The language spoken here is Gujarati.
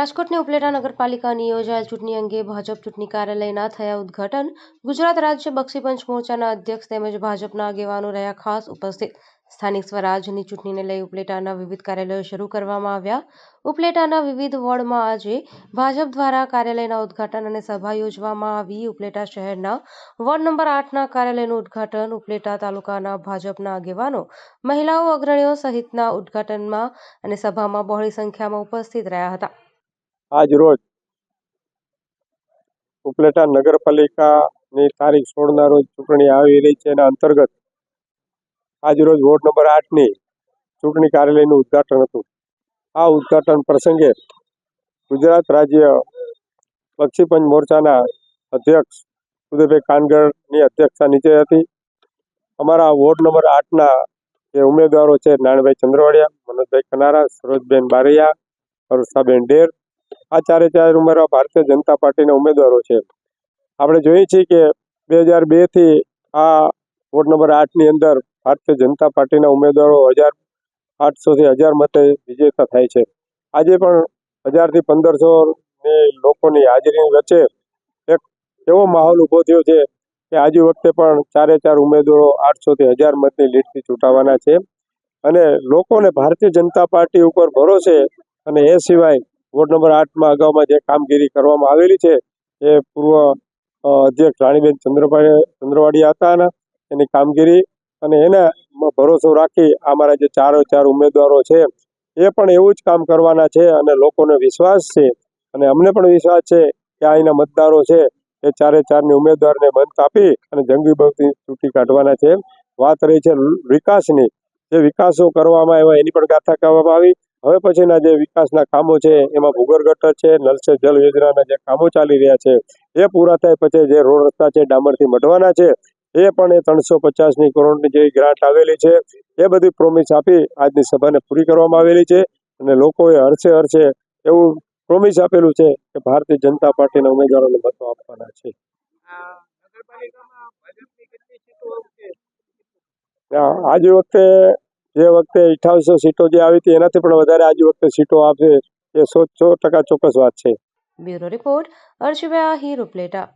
રાજકોટની ઉપલેટા નગરપાલિકાની યોજાયેલ ચૂંટણી અંગે ભાજપ ચૂંટણી કાર્યાલયના થયા ઉદ્ઘાટન ગુજરાત રાજ્ય બક્ષીપંચ મોરચાના અધ્યક્ષ તેમજ ભાજપના આગેવાનો રહ્યા ખાસ ઉપસ્થિત. સ્થાનિક સ્વરાજની ચૂંટણીને લઈ ઉપલેટાના વિવિધ કાર્યાલયો શરૂ કરવામાં આવ્યા. ઉપલેટાના વિવિધ વોર્ડમાં આજે ભાજપ દ્વારા કાર્યાલયના ઉદ્ઘાટન અને સભા યોજવામાં આવી. ઉપલેટા શહેરના વોર્ડ નંબર આઠના કાર્યાલયનું ઉદ્ઘાટન ઉપલેટા તાલુકાના ભાજપના આગેવાનો, મહિલાઓ, અગ્રણીઓ સહિતના ઉદ્ઘાટનમાં અને સભામાં બહોળી સંખ્યામાં ઉપસ્થિત રહ્યા હતા. આજ રોજ ઉપલેટા નગરપાલિકાની તારીખ સોળના રોજ ચૂંટણી આવી રહી છે. એના અંતર્ગત આજ રોજ વોર્ડ નંબર આઠની ચૂંટણી કાર્યાલયનું ઉદ્ઘાટન હતું. આ ઉદ્ઘાટન પ્રસંગે ગુજરાત રાજ્ય બક્ષીપંચ મોરચાના અધ્યક્ષ ઉદયભાઈ કાનગરની અધ્યક્ષતા નીચે હતી. અમારા વોર્ડ નંબર આઠના જે ઉમેદવારો છે નાણભાઈ ચંદ્રવાડિયા, મનોજભાઈ કનારા, સરોજબેન બારૈયા, અરુષાબેન ડેર આ ચારે ચાર ઉમેરવા ભારતીય જનતા પાર્ટીના ઉમેદવારો છે. આપણે જોઈએ છીએ કે બે હજાર બેથી આ વોર્ડ નંબર આઠની અંદર ભારતીય જનતા પાર્ટીના ઉમેદવારો હજાર આઠસોથી હજાર મતે વિજેતા થાય છે. આજે પણ હજારથી પંદરસોની લોકોની હાજરી વચ્ચે એક એવો માહોલ ઊભો થયો છે કે આજે વખતે પણ ચારે ચાર ઉમેદવારો આઠસોથી હજાર મતની લીડથી ચૂંટાવાના છે. અને લોકોને ભારતીય જનતા પાર્ટી ઉપર ભરોસે અને એ સિવાય વોર્ડ નંબર આઠમાં અગાઉમાં જે કામગીરી કરવામાં આવેલી છે, એ પૂર્વ અધ્યક્ષ રાણીબેન ચંદ્રભાઈ, ચંદ્રવાડિયા હતા અને એની કામગીરી અને એને ભરોસો રાખી અમારા જે ચારો, ચાર ઉમેદવારો છે, એ પણ એવું જ કામ કરવાના છે અને લોકોને વિશ્વાસ છે. અને અમને પણ વિશ્વાસ છે કે અહીંના મતદારો છે, એ ચારે ચારની ઉમેદવારને મત આપી અને જંગી બગથી ચૂંટી કાઢવાના છે. વાત રહી છે વિકાસની. જે વિકાસો કરવામાં આવ્યા એની પણ ગાથા કહેવામાં આવી. હવે પછીના જે વિકાસના કામો છે એમાં ભૂગર ગટર છે નલ સે જલ યોજનાના જે કામો ચાલી રહ્યા છે એ પૂરા થાય પછી જે રોડ રસ્તા છે ડામરથી મઢવાના છે એ પણ એ ત્રણસો પચાસની કરોડની જે ગ્રાન્ટ આવેલી છે એ બધી પ્રોમિસ આપી આજની સભાને પૂરી કરવામાં આવેલી છે અને લોકોએ હરશે હરશે એવું પ્રોમિસ આપેલું છે કે ભારતીય જનતા પાર્ટીના ઉમેદવારોને મતો આપવાના છે. આજ વખતે જે વખતે અઠાવીસો સીટો જે આવી હતી, એનાથી પણ વધારે આજ વખતે સીટો આપશે એ સો સો ટકા ચોક્કસ વાત છે. Bureau report Ahir Upleta